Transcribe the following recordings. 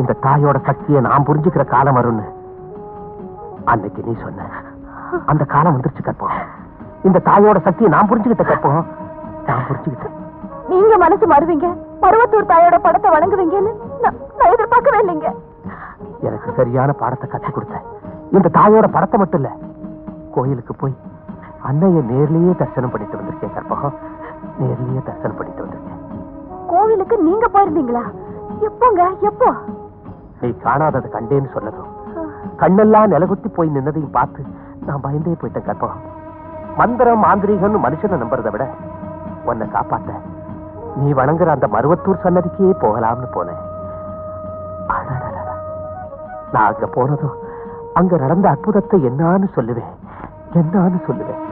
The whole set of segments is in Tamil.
இந்த தாயோட சக்தியை நான் புரிஞ்சுக்கிற காலம் வரும்னு. அன்னைக்கு நீ சொன்ன. அந்த காலம் வந்துருச்சு கற்போம் இந்த தாயோட சக்தியை நான் புரிஞ்சுக்கிட்ட கற்போம் நான் புரிஞ்சுக்கிட்டேன். நீங்க மனசு மாறுவீங்க. பருவத்தூர் தாயோட படத்தை வணங்குவீங்கன்னு நான் எதிர்பார்க்கவே இல்லைங்க. எனக்கு சரியான பாடத்தை கற்றுக் கொடுத்த இந்த தாயோட படத்தை மட்டும் இல்ல. கோயிலுக்கு போய் அன்னைய நேர்லயே தரிசனம் பண்ணிட்டு வந்திருக்கேன் கற்பகம் நேர்லயே தரிசனம் பண்ணிட்டு வந்திருக்கேன். கோவிலுக்கு நீங்க போயிருந்தீங்களா? எப்போங்க எப்போ? நீ காணாதது கண்டேன்னு சொன்னதும். கண்ணெல்லாம் நிலகுத்தி போய் நின்னதையும் பார்த்து நான் பயந்தே போயிட்டேன் கற்பகம். மந்திரம் மாந்திரீகம்னு மனுஷனை நம்புறதை விட உன்னை காப்பாத்த நீ வணங்குற அந்த மருவத்தூர் சன்னதிக்கே போகலாம்னு போனேன். நான் அங்க போனதும் அங்க நடந்த அற்புதத்தை என்னான்னு சொல்லுவேன். என்னான்னு சொல்லுவேன்.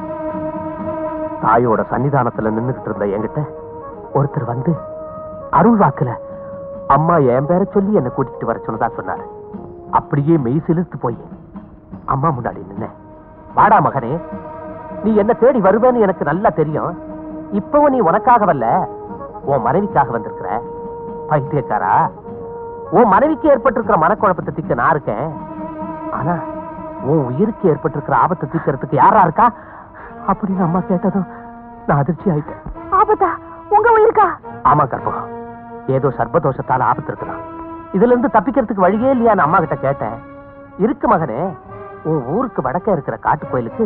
தாயோட சன்னிதானத்துல நின்னுகிட்டு இருந்த என்கிட்ட ஒருத்தர் வந்து அருள் வாக்குல அம்மா என் பேரை சொல்லி என்னை கூட்டிட்டு வர சொன்னதா சொன்னாரு. அப்படியே மெய் சிலிர்த்து போய் அம்மா முன்னாடி நின்ன. வாடா மகனே. நீ என்ன தேடி வருவேன்னு எனக்கு நல்லா தெரியும். இப்பவும் நீ உனக்காக வரல. உன் மனைவிக்காக வந்திருக்கிற. பைத்தியக்காரா. உன் மனைவிக்கு ஏற்பட்டிருக்கிற மனக்குழப்பத்தை தீர்க்க நான் இருக்கேன். ஆனா உன் உயிருக்கு ஏற்பட்டிருக்கிற ஆபத்தை தீர்க்கறதுக்கு யாரா இருக்கா? அப்படின்னு அம்மா கேட்டதும் நான் அதிர்ச்சி ஆயிட்டேன் ஆபத்தா? உங்க உயிருக்கா? ஆமா கற்பகம். ஏதோ சர்ப்பதோஷத்தால ஆபத்து இருக்குதான் இதுல இருந்து தப்பிக்கிறதுக்கு வழியே இல்லையான்னு அம்மா கிட்ட கேட்டேன். இருக்கு மகனே உன் ஊருக்கு வடக்க இருக்கிற காட்டு கோயிலுக்கு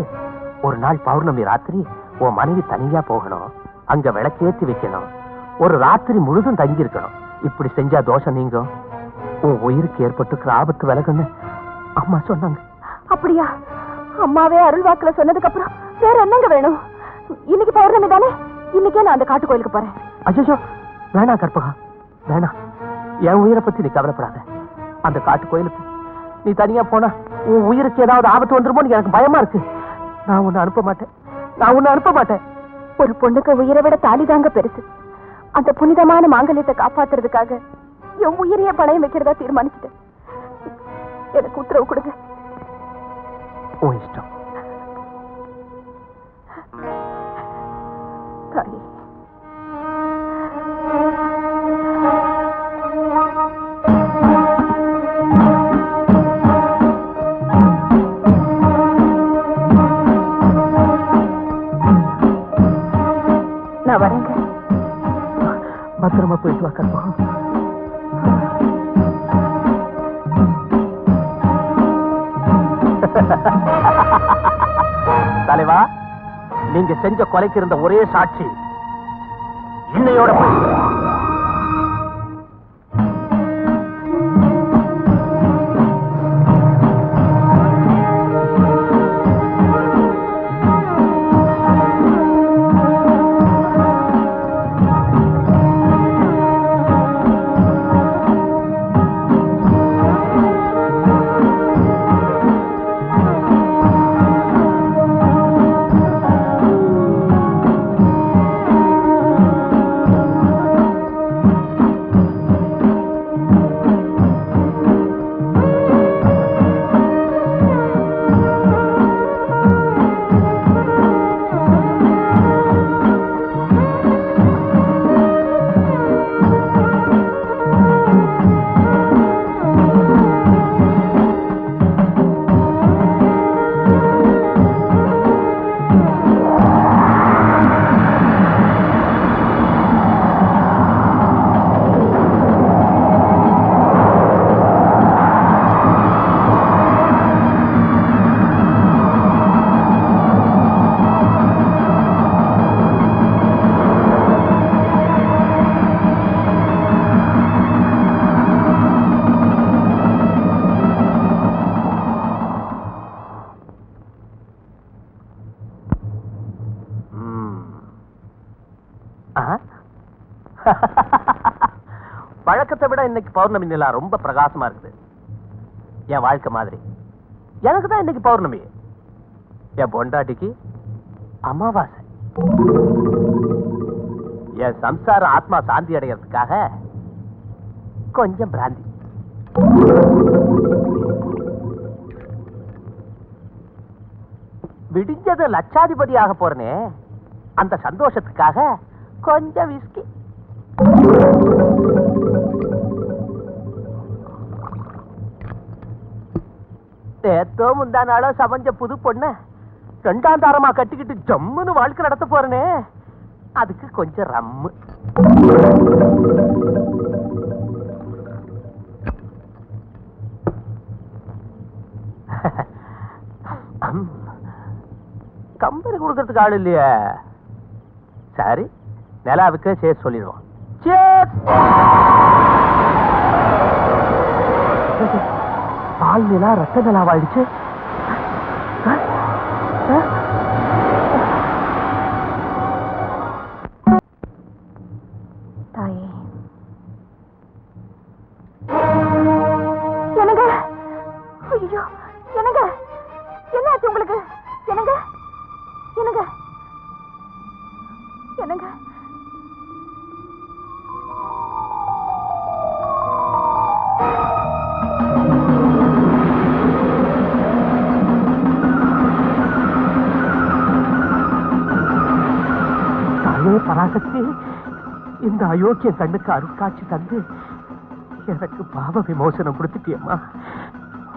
ஒரு நாள் பௌர்ணமி ராத்திரி உன் மனைவி தனியா போகணும். அங்க விளக்கேத்தி வைக்கணும். ஒரு ராத்திரி முழுதும் தங்கி இருக்கணும் இப்படி செஞ்சா தோஷம் நீங்கும். உன் உயிருக்கு ஏற்பட்டிருக்கிற ஆபத்து விலகுன்னு அம்மா சொன்னாங்க. அப்படியா? அம்மாவே அருள் வாக்குல சொன்னதுக்கு அப்புறம் வேற என்னங்க வேணும்? இன்னைக்கு பௌர்ணமி தானே? இன்னைக்கே நான் அந்த காட்டு கோயிலுக்கு போறேன். அஜோ வேணாம் கற்பகா. வேணாம் என் உயிரை பத்தி நீ கவலைப்படாத. அந்த காட்டு கோயிலுக்கு நீ தனியா போனா உன் உயிருக்கு ஏதாவது ஆபத்து வந்துருமோன்னு எனக்கு பயமா இருக்கு. நான் உன்னை அனுப்ப மாட்டேன். நான் உன்னை அனுப்ப மாட்டேன். ஒரு பொண்ணுக்கு உயிரை விட தாலிதாங்க பெருசு. அந்த புனிதமான மாங்கல்யத்தை காப்பாத்துறதுக்காக என் உயிரையே பணயம் வைக்கிறதா தீர்மானிச்சிட்டேன். எனக்கு உத்தரவு கொடுங்க. உன் இஷ்டம். செஞ்ச கொலைக்கு இருந்த ஒரே சாட்சி. இன்னையோட போய் வழக்கத்தை விட இன்னைக்கு பௌர்ணமி நிலா ரொம்ப பிரகாசமா இருக்குது. என் வாழ்க்கை மாதிரி. எனக்கு தான் இன்னைக்கு பௌர்ணமி. என் பொண்டாட்டிக்கு அமாவாசை. என் சம்சார ஆத்மா சாந்தி அடைகிறதுக்காக கொஞ்சம் பிராந்தி. விடிஞ்சது லட்சாதிபதி ஆக போறனே. அந்த சந்தோஷத்துக்காக கொஞ்சம் விஸ்கி. நேத்தோ முந்தா நாளோ சமைஞ்ச புது பொண்ண ரெண்டாம் தாரமா கட்டிக்கிட்டு ஜம்முன்னு வாழ்க்கை நடத்த போறனே. அதுக்கு கொஞ்சம் ரம்மு. கம்பெனி கொடுக்கறதுக்கு ஆள் இல்லையே. சரி நிலாவுக்கு சேர்த்து சொல்லிடுவோம். பால் நிலா ரத்த நிலாவாயிடுச்சு பராசக்தி இந்த அயோக்கிய கண்ணுக்கு அருட்காட்சி தந்து எனக்கு பாவ விமோசனம் கொடுத்துட்டியம்மா.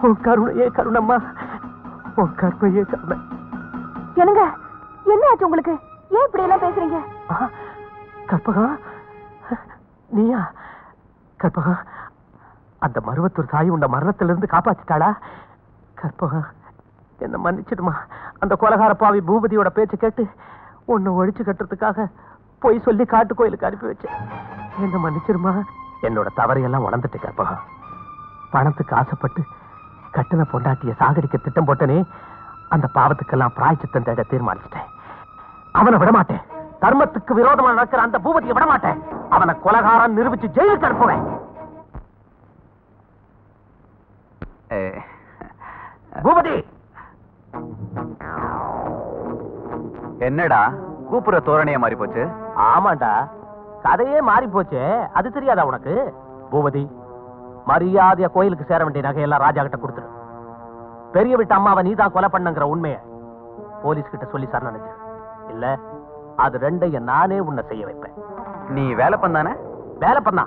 உன் கருணையே கருணம்மா. உன் கருணையே கருணை. என்னங்க? என்னாச்சு உங்களுக்கு? ஏன் இப்படி எல்லாம் பேசுறீங்க? கற்பகா நீயா? கற்பகா அந்த மருவத்தூர் தாய் உன்னை மரணத்திலிருந்து காப்பாத்திட்டாளா? கற்பகா என்ன மன்னிச்சிடுமா? அந்த கொலகார பாவி பூபதியோட பேச்சை கேட்டு உன்னை ஒழிச்சு கட்டுறதுக்காக போய் சொல்லி காட்டு கோயிலுக்கு அனுப்பி வச்சேன். என்ன மன்னிச்சிடுமா என்னோட தவறையெல்லாம் உணர்ந்துட்டு கற்பகா பணத்துக்கு ஆசைப்பட்டு கட்டின பொண்டாட்டிய சாகடிக்க திட்டம் போட்டனே அந்த பாவத்துக்கெல்லாம் பிராய்ச்சித்தம் தேட தீர்மானிச்சிட்டேன். அவனை விட மாட்டேன் தர்மத்துக்கு விரோதமா நடக்கிற அந்த பூபதியை விட மாட்டேன் அவனை கொலகாரன் நிரூபிச்சு ஜெயிலுக்கு அனுப்புவேன். பூபதி! என்னடா? கூப்புற தோரணைய மாறி போச்சு ஆமாண்டா. கதையே மாறி போச்சே. அது தெரியாதா உனக்கு? பூபதி மரியாதையா கோயிலுக்கு சேர வேண்டிய நகையெல்லாம் ராஜா கிட்ட கொடுத்துரு பெரிய விட்டு அம்மாவை நீதான் கொலை பண்ணுங்கிற உண்மைய போலீஸ் கிட்ட சொல்லி சரணடைஞ்சு இல்ல அது ரெண்டையும் நானே உன்னை செய்ய வைப்பேன். நீ வேலை பண்ணானே? வேலை பண்ணா.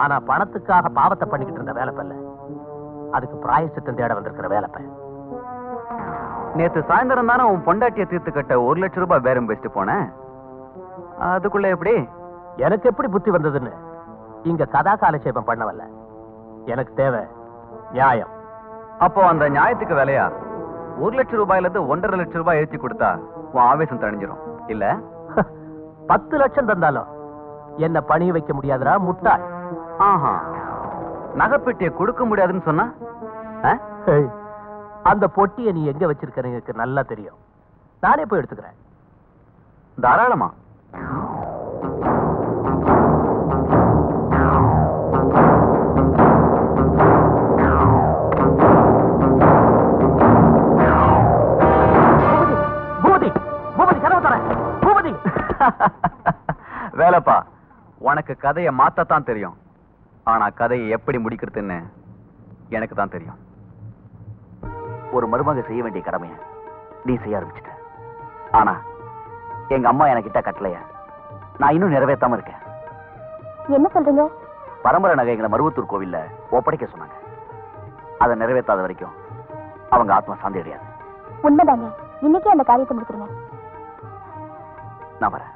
ஆனா பணத்துக்காக பாவத்தை பண்ணிக்கிட்டு இருந்த வேலை பண்ணல. அதுக்கு பிராயசித்தம் தேட வந்திருக்கிற வேலை பையன் நேத்து சாயந்தரம் தானே உன் பொண்டாட்டிய தீர்த்து கட்ட ஒரு லட்சம் ரூபாய் பேரம் பேசிட்டு போனேன். அதுக்குள்ள எப்படி? எனக்கு எப்படி புத்தி வந்ததுன்னு? இங்க கதா காலட்சேபம் பண்ணவல்ல. எனக்கு தேவை நியாயம். அப்போ அந்த நியாயத்துக்கு வேலையா? ஒரு லட்சம் ரூபாயில இருந்து ஒன்றரை லட்சம் ரூபாய் ஏற்றி கொடுத்தா உன் ஆவேசம் தணிஞ்சிரும். இல்ல? பத்து லட்சம் தந்தாலும் என்ன பணிய வைக்க முடியாதுடா முட்டாள். ஆஹா. நகைப்பெட்டியை கொடுக்க முடியாதுன்னு சொன்னா? அந்த பொட்டியை நீ எங்க வச்சிருக்கன்னு எனக்கு நல்லா தெரியும். நானே போய் எடுத்துக்கிறேன். தாராளமா. வேலைப்பா உனக்கு கதையை மாத்தத்தான் தெரியும். ஆனா கதையை எப்படி முடிக்கிறதுன்னு எனக்கு தான் தெரியும். ஒரு மருமக செய்ய வேண்டிய கடமைய நீ செய்ய ஆரம்பிச்சிட்ட. ஆனா எங்க அம்மா எனக்கிட்ட கட்டளைய நான் இன்னும் நிறைவேற்றாம இருக்கேன். என்ன சொல்றீங்க? பரம்பரை நகைகளை மருவத்தூர் கோவில்ல ஒப்படைக்க சொன்னாங்க. அதை நிறைவேற்றாத வரைக்கும் அவங்க ஆத்மா சாந்தி அடையாது. உண்மைதாங்க. இன்னைக்கே அந்த காரியத்தை முடிச்சிருங்க. நான் வரேன்.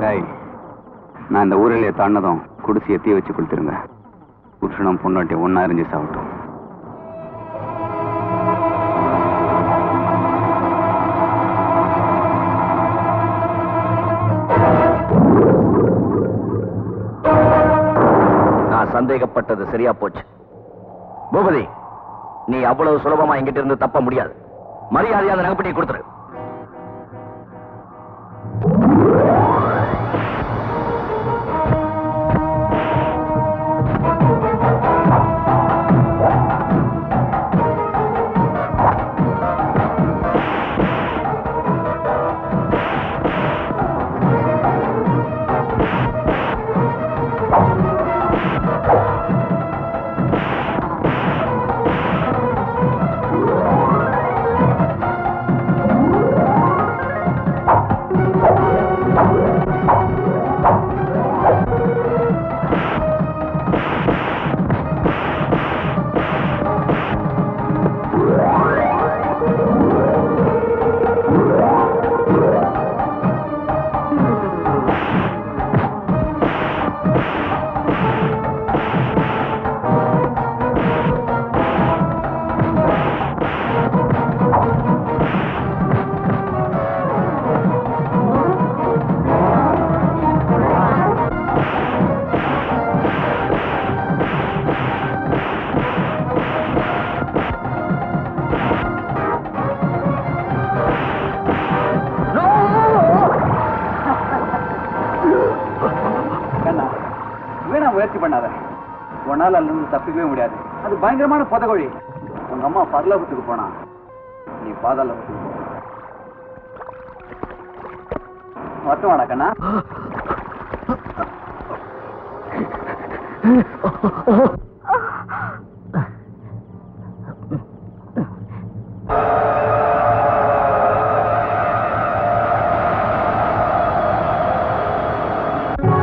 டேய் நான் இந்த ஊரிலே தாண்டதும் குடிசையை எத்திய வச்சு கொடுத்துருங்க புருஷனும் பொண்ணாட்டி ஒன்றா எரிஞ்சு சாப்பிட்டோம். நான் சந்தேகப்பட்டது சரியா போச்சு. பூபதி நீ அவ்வளவு சுலபமா எங்கிட்ட இருந்து தப்ப முடியாது. மரியாதையாக நகப்பட்டியை கொடுத்துரு. இருந்து தப்பிக்கவே முடியாது. அது பயங்கரமான புதகொழி. உங்க அம்மா பரலோகத்துக்கு போனா நீ பாதாளத்துக்கு போ மட்டும் கண்ணா. Oh,